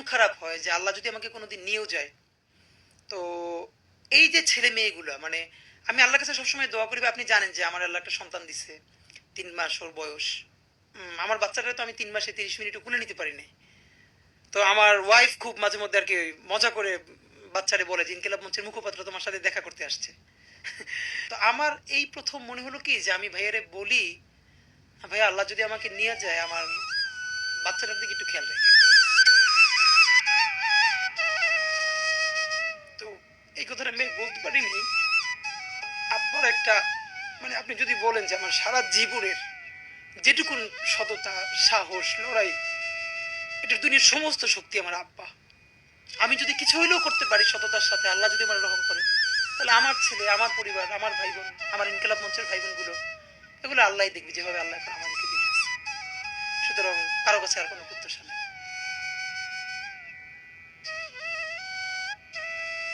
মন খারাপ হয় যে আল্লাহ যদি আমাকে কোনোদিন নিয়েও যায়। তো এই যে ছেলে মেয়েগুলো মানে আমি আল্লাহর কাছে সবসময় দোয়া করি, আপনি জানেন যে আমার আল্লাহ একটা সন্তান দিচ্ছে তিন মাস ওর বয়স। আমার বাচ্চাটা তো আমি তিন মাসে তিরিশ মিনিটও কুলে নিতে পারি নাই। তো আমার ওয়াইফ খুব মাঝে মধ্যে আর কি মজা করে বাচ্চারে বলে যে, ইনকিলাব মঞ্চের মুখপাত্র তোমার সাথে দেখা করতে আসছে। তো আমার এই প্রথম মনে হলো কি যে আমি ভাইয়ারে বলি, ভাইয়া, আল্লাহ যদি আমাকে নিয়ে যায়, আমার বাচ্চাটার দিকে একটু খেয়াল রাখে এই কথাটা আমি বলতে পারিনি। আপনার একটা মানে আপনি যদি বলেন যে আমার সারা জীবনের যেটুকুন সততা, সাহস, লড়াই, এটার দুনিয়ার সমস্ত শক্তি আমার আব্বা। আমি যদি কিছু হইলেও করতে পারি সততার সাথে, আল্লাহ যদি আমার রহম করে তাহলে আমার ছেলে, আমার পরিবার, আমার ভাই বোন আমার ইনকালাব মঞ্চের ভাই বোনগুলো এগুলো আল্লাহ দেখবে, যেভাবে আল্লাহ এখন আমাদেরকে দেখতেছে। সুতরাং কারও কাছে আর কোনো প্রত্যাশা